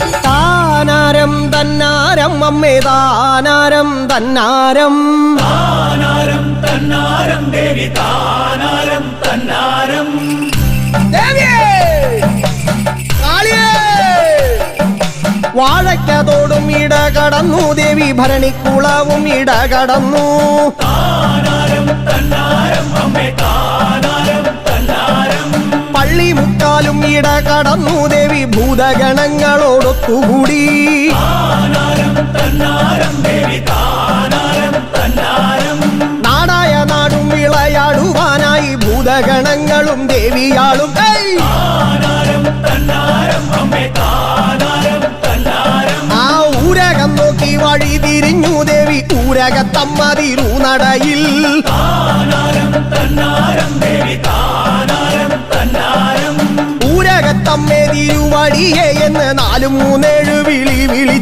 താനാരം തന്നാരം അമ്മേ താനാരം തന്നാരം. താനാരം തന്നാരം ദേവി താനാരം തന്നാരം. വാഴയ്ക്കതോടും ഇട കടന്നു ദേവി ഭരണിക്കുളവും ഇട കടന്നു. താനാരം ഇട കടന്നു ദേവി ഭൂതഗണങ്ങളോടൊത്തുകൂടി. നാടായ നാടും വിളയാടുവാനായി ഭൂതഗണങ്ങളും ദേവിയാളും. ആ ഊരകം നോക്കി വഴി തിരിഞ്ഞു ദേവി ഊരകത്തമ്മതിരു തിരുനടയിൽ ഊരകത്തമ്മേ തിരുവടിയെ എന്ന് നാലും മൂന്നേഴ് വിളി വിളി